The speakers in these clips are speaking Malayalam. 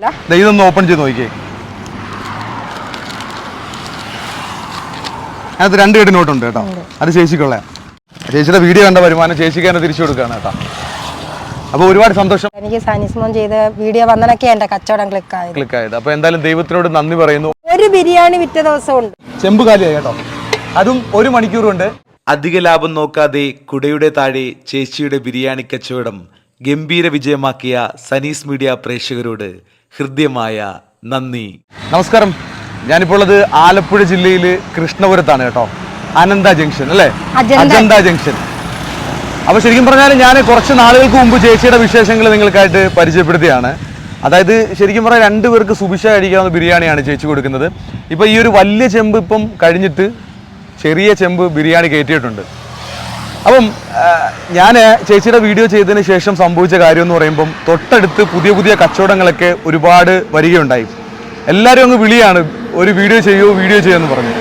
ദേ ഇതൊന്ന് ഓപ്പൺ ചെയ്ത് നോക്കിയേ. അതിനകത്ത് രണ്ട് കെട്ടി നോട്ടുണ്ട് കേട്ടോ. അത് ചേച്ചിക്കുള്ള ചേച്ചിയുടെ വീഡിയോ കണ്ട വരുമാനം ചേച്ചിക്ക് തന്നെ തിരിച്ചു കൊടുക്കുകയാണ് കേട്ടോ. അപ്പൊ ഒരുപാട് സന്തോഷം. എനിക്ക് സാനിസ്മോൻ ചെയ്ത വീഡിയോ വന്നനൊക്കെ എന്റെ കച്ചവടം ക്ലിക്ക് ആയത്. ക്ലിക്ക് ആയത്. അപ്പൊ എന്തായാലും ദൈവത്തിനോട് നന്ദി പറയുന്നു. ഒരു ബിരിയാണി വിറ്റ ദിവസമുണ്ട്. ചെമ്പ് കാലിയായി കേട്ടോ. അതും ഒരു മണിക്കൂറുണ്ട്. കൊണ്ട് അധിക ലാഭം നോക്കാതെ കുടയുടെ താഴെ ചേച്ചിയുടെ ബിരിയാണി കച്ചവടം ഗംഭീര വിജയമാക്കിയ സനീസ് മീഡിയ പ്രേക്ഷകരോട് ഹൃദ്യമായ നന്ദി. നമസ്കാരം. ഞാനിപ്പോൾ ഉള്ളത് ആലപ്പുഴ ജില്ലയിൽ കൃഷ്ണപുരത്താണ് കേട്ടോ. അനന്ത ജംഗ്ഷൻ അല്ലേ? അജന്ത. ജംഗ്ഷൻ. അപ്പോൾ ശരിക്കും പറഞ്ഞാൽ ഞാൻ കുറച്ച് നാളുകൾക്ക് മുമ്പ് ചേച്ചിയുടെ വിശേഷങ്ങൾ നിങ്ങൾക്കായിട്ട് പരിചയപ്പെടുത്തിയാണ്. അതായത് ശരിക്കും പറഞ്ഞാൽ രണ്ടുപേർക്ക് പേർക്ക് സുഭിക്ഷ കഴിക്കാവുന്ന ബിരിയാണിയാണ് ചേച്ചി കൊടുക്കുന്നത്. ഇപ്പോൾ ഈ ഒരു വലിയ ചെമ്പ് ഇപ്പം കഴിഞ്ഞിട്ട് ചെറിയ ചെമ്പ് ബിരിയാണി കയറ്റിയിട്ടുണ്ട്. അപ്പം ഞാൻ ചേച്ചിയുടെ വീഡിയോ ചെയ്തതിന് ശേഷം സംഭവിച്ച കാര്യം എന്ന് പറയുമ്പം തൊട്ടടുത്ത് പുതിയ പുതിയ കച്ചവടങ്ങളൊക്കെ ഒരുപാട് വരികയുണ്ടായി. എല്ലാവരും അങ്ങ് വിളിയാണ് ഒരു വീഡിയോ ചെയ്യുമോ വീഡിയോ ചെയ്യുമെന്ന് പറഞ്ഞു.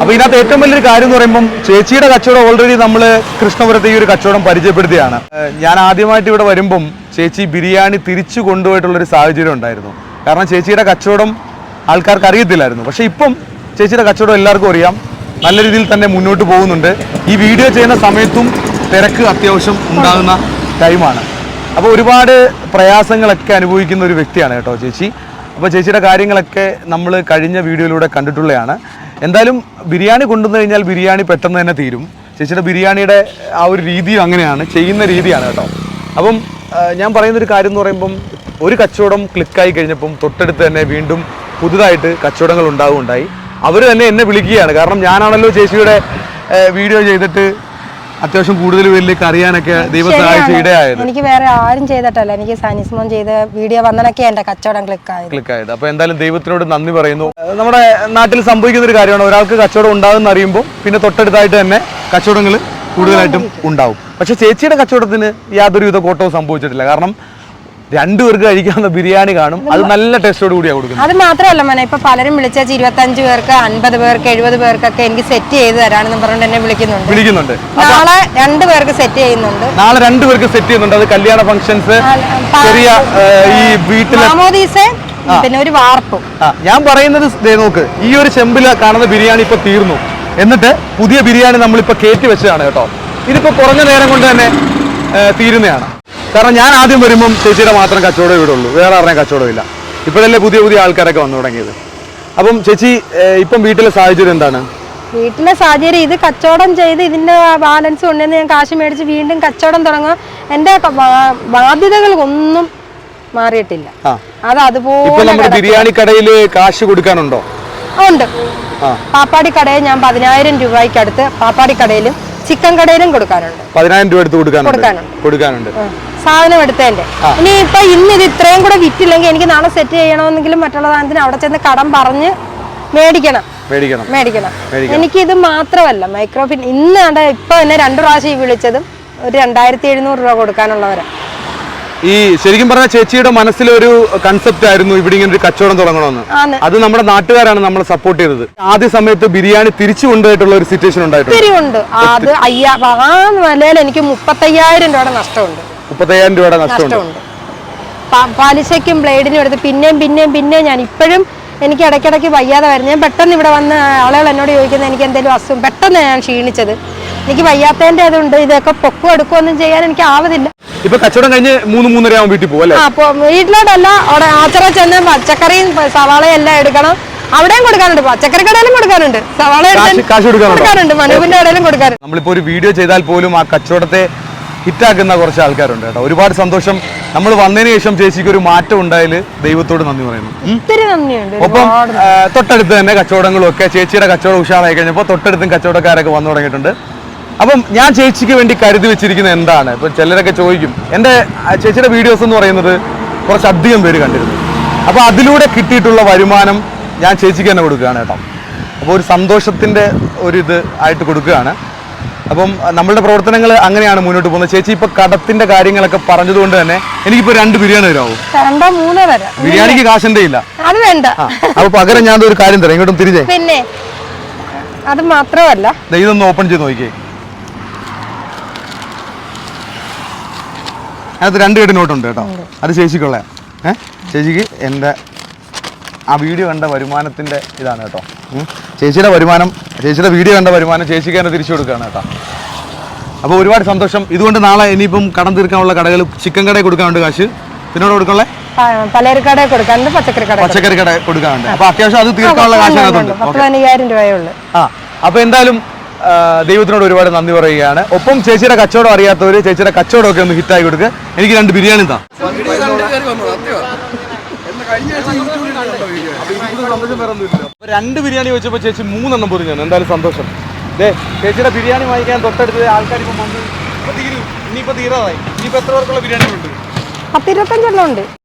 അപ്പോൾ ഇതിനകത്ത് ഏറ്റവും വലിയൊരു കാര്യം എന്ന് പറയുമ്പം ചേച്ചിയുടെ കച്ചവടം ഓൾറെഡി നമ്മൾ കൃഷ്ണപുരത്തെ ഈ ഒരു കച്ചവടം പരിചയപ്പെടുത്തിയാണ്. ഞാൻ ആദ്യമായിട്ട് ഇവിടെ വരുമ്പം ചേച്ചി ബിരിയാണി തിരിച്ചു കൊണ്ടുപോയിട്ടുള്ളൊരു സാഹചര്യം ഉണ്ടായിരുന്നു. കാരണം ചേച്ചിയുടെ കച്ചവടം ആൾക്കാർക്ക് അറിയത്തില്ലായിരുന്നു. പക്ഷേ ഇപ്പം ചേച്ചിയുടെ കച്ചവടം എല്ലാവർക്കും അറിയാം. നല്ല രീതിയിൽ തന്നെ മുന്നോട്ട് പോകുന്നുണ്ട്. ഈ വീഡിയോ ചെയ്യുന്ന സമയത്തും തിരക്ക് അത്യാവശ്യം ഉണ്ടാകുന്ന ടൈമാണ്. അപ്പോൾ ഒരുപാട് പ്രയാസങ്ങളൊക്കെ അനുഭവിക്കുന്ന ഒരു വ്യക്തിയാണ് കേട്ടോ ചേച്ചി. അപ്പോൾ ചേച്ചിയുടെ കാര്യങ്ങളൊക്കെ നമ്മൾ കഴിഞ്ഞ വീഡിയോയിലൂടെ കണ്ടിട്ടുള്ളതാണ്. എന്തായാലും ബിരിയാണി കൊണ്ടുവന്നു കഴിഞ്ഞാൽ ബിരിയാണി പെട്ടെന്ന് തന്നെ തീരും. ചേച്ചിയുടെ ബിരിയാണിയുടെ ആ ഒരു രീതിയും അങ്ങനെയാണ് ചെയ്യുന്ന രീതിയാണ് കേട്ടോ. അപ്പം ഞാൻ പറയുന്നൊരു കാര്യം എന്ന് പറയുമ്പം ഒരു കച്ചവടം ക്ലിക്കായി കഴിഞ്ഞപ്പം തൊട്ടടുത്ത് തന്നെ വീണ്ടും പുതുതായിട്ട് കച്ചവടങ്ങൾ ഉണ്ടാവുകയുണ്ടായി. അവർ തന്നെ എന്നെ വിളിക്കുകയാണ്. കാരണം ഞാനാണല്ലോ ചേച്ചിയുടെ വീഡിയോ ചെയ്തിട്ട് അത്യാവശ്യം കൂടുതൽ പേരിലേക്ക് അറിയാനൊക്കെ ദൈവം സഹായിച്ച ഇടയായത്. എനിക്ക് വേറെ ആരും ചെയ്തിട്ടല്ല. എനിക്ക് സനിസ്മോൻ ചെയ്ത വീഡിയോ വന്നനൊക്കെ എന്റെ കച്ചവടം ക്ലിക്ക് ആയത് ക്ലിക്കായത് അപ്പോൾ എന്തായാലും ദൈവത്തിനോട് നന്ദി പറയുന്നു. നമ്മുടെ നാട്ടിൽ സംഭവിക്കുന്ന ഒരു കാര്യമാണ്. ഒരാൾക്ക് കച്ചവടം ഉണ്ടാകുമെന്ന് അറിയുമ്പോൾ പിന്നെ തൊട്ടടുത്തായിട്ട് തന്നെ കച്ചവടങ്ങൾ കൂടുതലായിട്ടും ഉണ്ടാവും. പക്ഷെ ചേച്ചിയുടെ കച്ചവടത്തിന് യാതൊരുവിധ കോട്ടവും സംഭവിച്ചിട്ടില്ല. കാരണം രണ്ടുപേർക്ക് കഴിക്കാവുന്ന ബിരിയാണി കാണും. അത് നല്ല ടേസ്റ്റോട് കൂടിയാണ് കൊടുക്കുന്നത്. അത് മാത്രമല്ല മനെ ഇപ്പൊ പലരും വിളിച്ചാൽ ഇരുപത്തഞ്ച് പേർക്ക് അൻപത് പേർക്ക് എഴുപത് പേർക്കൊക്കെ എനിക്ക് സെറ്റ് ചെയ്ത് തരാണെന്ന് പറഞ്ഞിട്ട് എന്നെ വിളിക്കുന്നുണ്ട്. വിളിക്കുന്നുണ്ട്. നാളെ രണ്ട് പേർക്ക് സെറ്റ് ചെയ്യുന്നുണ്ട്. നാളെ രണ്ടുപേർക്ക് സെറ്റ് ചെയ്യുന്നുണ്ട്. അത് കല്യാണ ഫംഗ്ഷൻസ് ചെറിയ ഈ വീട്ടിലെ പിന്നെ ഒരു വാർപ്പും. ഞാൻ പറയുന്നത് നോക്ക് ഈ ഒരു ചെമ്പിൽ കാണുന്ന ബിരിയാണി ഇപ്പൊ തീർന്നു. എന്നിട്ട് പുതിയ ബിരിയാണി നമ്മളിപ്പോ കയറ്റി വെച്ചതാണ് കേട്ടോ. ഇതിപ്പോ കുറഞ്ഞ നേരം കൊണ്ട് തന്നെ തീരുന്നതാണ്. കാരണം ഞാൻ ആദ്യം വരുമ്പം ചേച്ചിയുടെ മാത്രം കച്ചവടം ഇവിടുള്ളൂ. വേറെ ആരുടെയും കച്ചവടം ഇല്ല. ഇപ്പോഴല്ലേ പുതിയ പുതിയ ആൾക്കാരൊക്കെ വന്നു തുടങ്ങിയത്. അപ്പം ചേച്ചി ഇപ്പം വീട്ടിലെ സാഹചര്യം എന്താണ്? വീട്ടിലെ സാഹചര്യം ഇത് കച്ചവടം ചെയ്ത് ഇതിന്റെ ബാലൻസ് കൊണ്ടുവന്ന് ഞാൻ കാശ് മേടിച്ച് വീണ്ടും കച്ചവടം തുടങ്ങുക. എന്റെ ബാധ്യതകൾക്കൊന്നും മാറിയിട്ടില്ല. അത് അതുപോലെ. ബിരിയാണി കടയിൽ കാശ് കൊടുക്കാനുണ്ടോ? ഉണ്ട്. പാപ്പാടി കടയിൽ ഞാൻ പതിനായിരം രൂപയ്ക്ക് അടുത്ത് പാപ്പാടി കടയിലും ചിക്കൻ കടയിലും കൊടുക്കാനുണ്ട്. പതിനായിരം രൂപ എടുത്ത് കൊടുക്കാനുണ്ട്. കൊടുക്കാനുണ്ട്. സാധനം എടുത്തതിന്റെ ഇനി ഇപ്പൊ ഇന്ന് ഇത് ഇത്രയും കൂടെ വിറ്റില്ലെങ്കിൽ എനിക്ക് നാളെ സെറ്റ് ചെയ്യണമെന്നെങ്കിലും മറ്റുള്ള സാധനത്തിന് അവിടെ ചെന്ന് കടം പറഞ്ഞ് മേടിക്കണം മേടിക്കണം മേടിക്കണം എനിക്ക് ഇത് മാത്രമല്ല മൈക്രോഫിൻ ഇന്ന് കണ്ട ഇപ്പൊ തന്നെ രണ്ടു പ്രാവശ്യം ഈ വിളിച്ചതും ഒരു രണ്ടായിരത്തി എഴുന്നൂറ് രൂപ കൊടുക്കാനുള്ളവരാ ഈ ശരിക്കും പറഞ്ഞ ചേച്ചിയുടെ മനസ്സിലൊരു കൺസെപ്റ്റ് ആയിരുന്നു ഇവിടെ ഇങ്ങനെ ഒരു കച്ചവടം തുടങ്ങണമെന്ന് അത് നമ്മുടെ നാട്ടുകാരാണ് നമ്മൾ സപ്പോർട്ട് ചെയ്തത് ആദ്യ സമയത്ത് ബിരിയാണി തിരിച്ചു കൊണ്ടുപോയിട്ടുള്ള ഒരു സിറ്റുവേഷൻ ഉണ്ടായിട്ടുണ്ട് അത് അയ്യാ ആ നിലയിൽ എനിക്ക് മുപ്പത്തയ്യായിരം രൂപയുടെ നഷ്ടമുണ്ട് മുപ്പത്തയ്യായിരം രൂപയുടെ നഷ്ടമുണ്ട്. പാലിശയ്ക്കും ബ്ലേഡിനും എടുത്ത് പിന്നെയും പിന്നെയും പിന്നെയും ഞാൻ ഇപ്പോഴും എനിക്ക് ഇടയ്ക്കിടയ്ക്ക് വയ്യാതെ വരുന്നത്. ഞാൻ പെട്ടെന്ന് ഇവിടെ വന്ന് ആളുകൾ എന്നോട് ചോദിക്കുന്നത് എനിക്ക് എന്തെങ്കിലും അസുഖം പെട്ടെന്ന് ഞാൻ ക്ഷീണിച്ചത്. എനിക്ക് വയ്യാത്തതിന്റെ അതുണ്ട്. ഇതൊക്കെ പൊക്കും എടുക്കുകയൊന്നും ചെയ്യാൻ എനിക്ക് ആവതില്ല. ഇപ്പൊ കച്ചവടം കഴിഞ്ഞ് മൂന്ന് മൂന്നര ആവും വീട്ടിൽ പോകും അപ്പോൾ വീട്ടിലോട്ടല്ല. അവിടെ ആച്ചറ ചെന്ന് പച്ചക്കറിയും സവാളയും എല്ലാം എടുക്കണം. അവിടെയും കൊടുക്കാനുണ്ട്. പച്ചക്കറി കടയിലും കൊടുക്കാനുണ്ട്. സവാള കൊടുക്കാനുണ്ട്? മനുവിന്റെ കടയിലും കൊടുക്കാനുണ്ട്. നമ്മളിപ്പോ ഒരു വീഡിയോ ചെയ്താൽ പോലും ആ കച്ചവടത്തെ ഹിറ്റാക്കുന്ന കുറച്ച് ആൾക്കാരുണ്ട് കേട്ടോ. ഒരുപാട് സന്തോഷം. നമ്മൾ വന്നതിന് ശേഷം ചേച്ചിക്ക് ഒരു മാറ്റം ഉണ്ടായാൽ ദൈവത്തോട് നന്ദി പറയുന്നു. ഒപ്പം തൊട്ടടുത്ത് തന്നെ കച്ചവടങ്ങളും ഒക്കെ ചേച്ചിയുടെ കച്ചവടം ഉഷാറായി കഴിഞ്ഞപ്പോൾ തൊട്ടടുത്തും കച്ചവടക്കാരൊക്കെ വന്നു തുടങ്ങിയിട്ടുണ്ട്. അപ്പം ഞാൻ ചേച്ചിക്ക് വേണ്ടി കരുതി വെച്ചിരിക്കുന്നത് എന്താണ്? ഇപ്പം ചിലരൊക്കെ ചോദിക്കും എന്റെ ചേച്ചിയുടെ വീഡിയോസ് എന്ന് പറയുന്നത് കുറച്ചധികം പേര് കണ്ടിരുന്നു. അപ്പോൾ അതിലൂടെ കിട്ടിയിട്ടുള്ള വരുമാനം ഞാൻ ചേച്ചിക്ക് തന്നെ കൊടുക്കുകയാണ് കേട്ടോ. അപ്പോൾ ഒരു സന്തോഷത്തിന്റെ ഒരു ഇത് ആയിട്ട് കൊടുക്കുകയാണ്. അപ്പം നമ്മളുടെ പ്രവർത്തനങ്ങൾ അങ്ങനെയാണ് മുന്നോട്ട് പോകുന്നത്. ചേച്ചി ഇപ്പൊ കടത്തിന്റെ കാര്യങ്ങളൊക്കെ പറഞ്ഞതുകൊണ്ട് തന്നെ എനിക്കിപ്പോ രണ്ട് ബിരിയാണി തരാമോ രണ്ടോ മൂന്നോ ബിരിയാണിക്ക് കാശന്റെ ഇല്ല അത് വേണ്ട. അപ്പൊ പകരം ഞാൻ ഒരു കാര്യം തരാം. ഇങ്ങോട്ടും തിരിഞ്ഞേ. പിന്നെ അത് മാത്രമല്ല. ഇതൊന്ന് ഓപ്പൺ ചെയ്ത് നോക്കിയേ. അത് രണ്ട് കെട്ടി നോട്ടുണ്ട് കേട്ടോ. അത് ചേച്ചിക്കുള്ള. ഏഹ് ചേച്ചിക്ക് എന്റെ ആ വീഡിയോ കണ്ട വരുമാനത്തിന്റെ ഇതാണ് കേട്ടോ. ചേച്ചിയുടെ വരുമാനം ചേച്ചിയുടെ വീഡിയോ കണ്ട വരുമാനം ചേച്ചിക്ക് തന്നെ തിരിച്ചു കൊടുക്കുകയാണ് കേട്ടോ. അപ്പോൾ ഒരുപാട് സന്തോഷം. ഇതുകൊണ്ട് നാളെ ഇനിയിപ്പം കടം തീർക്കാനുള്ള കടകൾ ചിക്കൻ കടയിൽ കൊടുക്കാനുണ്ട് കാശ്. പിന്നോട് കൊടുക്കണേ പലചരക്കടയിൽ കൊടുക്കാനുണ്ട് പച്ചക്കറി കട പച്ചക്കറി കട കൊടുക്കാനുണ്ട്. അപ്പോൾ അത്യാവശ്യം അത് തീർക്കാനുള്ള കാശ് പതിനയ്യായിരം രൂപയേ ഉള്ളൂ. ആ അപ്പോൾ എന്തായാലും ദൈവത്തിനോട് ഒരുപാട് നന്ദി പറയുകയാണ്. ഒപ്പം ചേച്ചിയുടെ കച്ചവടം അറിയാത്തവർ ചേച്ചിയുടെ കച്ചവടം ഒക്കെ ഒന്ന് ഹിറ്റ് ആയി കൊടുക്കുക എനിക്ക് രണ്ട് ബിരിയാണി താ. അപ്പൊ രണ്ട് ബിരിയാണി വെച്ചപ്പോൾ ചേച്ചി മൂന്നെണ്ണം പൊതിഞ്ഞു എന്തായാലും സന്തോഷം. ദേ ചേച്ചിയുടെ ബിരിയാണി വാങ്ങിക്കാൻ തൊട്ടടുത്ത് ആൾക്കാർ ഇപ്പം വന്ന് ഇപ്പൊ തീരും ഇനിയിപ്പോ തീരാതായി ഇനിയിപ്പോ എത്ര പേർക്കുള്ള ബിരിയാണി ഉണ്ട് പത്തിരുപത്തഞ്ചെണ്ണം ഉണ്ട്.